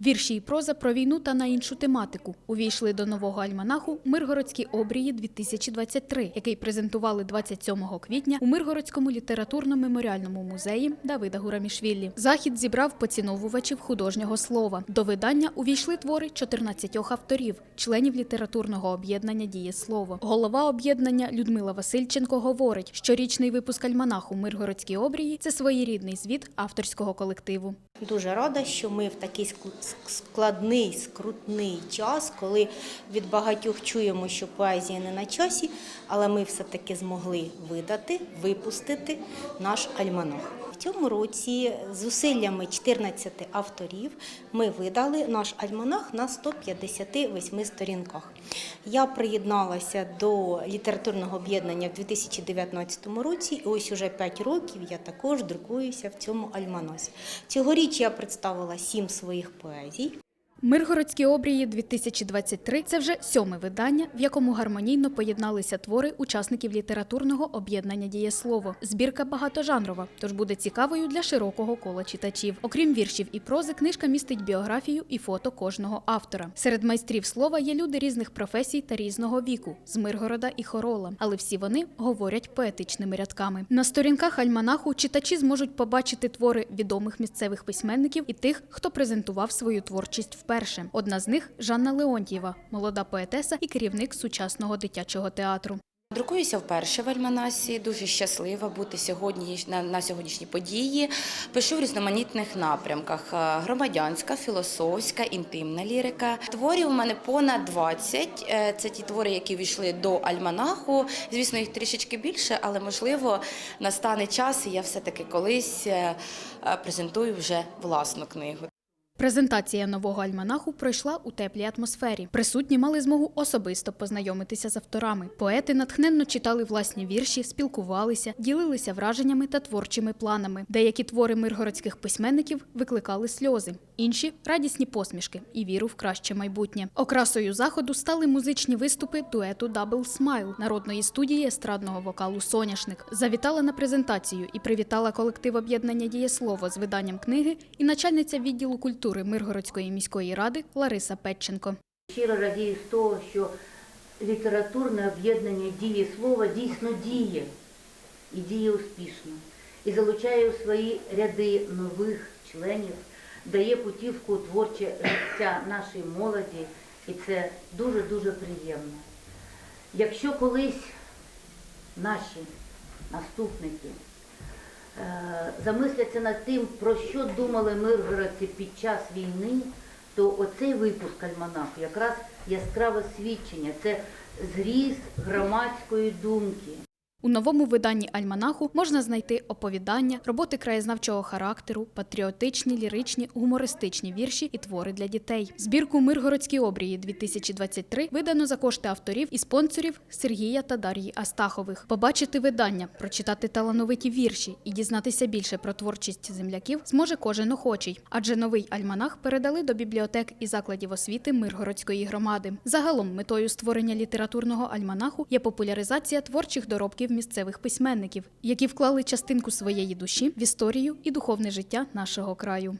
Вірші і проза про війну та на іншу тематику увійшли до нового альманаху Миргородські обрії 2023, який презентували 27 квітня у Миргородському літературно-меморіальному музеї Давида Гурамішвілі. Захід зібрав поціновувачів художнього слова. До видання увійшли твори 14 авторів, членів літературного об'єднання Дієслово. Голова об'єднання Людмила Васильченко говорить, що річний випуск альманаху Миргородські обрії це своєрідний звіт авторського колективу. Дуже рада, що ми в такий ск- складний, скрутний час, коли від багатьох чуємо, що поезія не на часі, але ми все-таки змогли видати, випустити наш альманах. Цьому році зусиллями 14 авторів ми видали наш альманах на 158 сторінках. Я приєдналася до літературного об'єднання в 2019 році, і ось уже 5 років я також друкуюся в цьому альманасі. Цьогоріч я представила сім своїх поезій. Миргородські обрії 2023 – це вже сьоме видання, в якому гармонійно поєдналися твори учасників літературного об'єднання «Дієслово». Збірка багатожанрова, тож буде цікавою для широкого кола читачів. Окрім віршів і прози, книжка містить біографію і фото кожного автора. Серед майстрів слова є люди різних професій та різного віку – з Миргорода і Хорола, але всі вони говорять поетичними рядками. На сторінках альманаху читачі зможуть побачити твори відомих місцевих письменників і тих, хто презентував свою творчість вперше. Одна з них Жанна Леонтьєва, молода поетеса і керівник сучасного дитячого театру. Друкуюся вперше в Альманасі, дуже щаслива бути сьогодні на, на сьогоднішні події. Пишу в різноманітних напрямках: е, громадянська, філософська, інтимна лірика. Творів у мене понад 20. Е, Це ті твори, які війшли до Альманаху. Звісно, їх трішечки більше, але можливо настане час, і я все-таки колись е, презентую вже власну книгу. Презентація нового альманаху пройшла у теплій атмосфері. Присутні мали змогу особисто познайомитися з авторами. Поети натхненно читали власні вірші, спілкувалися, ділилися враженнями та творчими планами. Деякі твори миргородських письменників викликали сльози, інші радісні посмішки і віру в краще майбутнє. Окрасою заходу стали музичні виступи дуету Double Smile народної студії естрадного вокалу Соняшник. Завітала на презентацію і привітала колектив об'єднання Дієслово з виданням книги і начальниця відділу культури Миргородської міської ради Лариса Петченко. Щиро радію з того, що літературне об'єднання діє слова дійсно діє і діє успішно. І залучає у свої ряди нових членів, дає путівку у творче життя нашій молоді, і це дуже-дуже приємно. Якщо колись наші наступники замисляться над тим, про що думали миргородці під час війни, то оцей випуск альманаху якраз яскраве свідчення, це зріз громадської думки. У новому виданні альманаху можна знайти оповідання, роботи краєзнавчого характеру, патріотичні, ліричні, гумористичні вірші і твори для дітей. Збірку Миргородські обрії 2023 видано за кошти авторів і спонсорів Сергія та Дар'ї Астахових. Побачити видання, прочитати талановиті вірші і дізнатися більше про творчість земляків зможе кожен охочий, адже новий альманах передали до бібліотек і закладів освіти Миргородської громади. Загалом метою створення літературного альманаху є популяризація творчих доробків місцевих письменників, які вклали частинку своєї душі в історію і духовне життя нашого краю.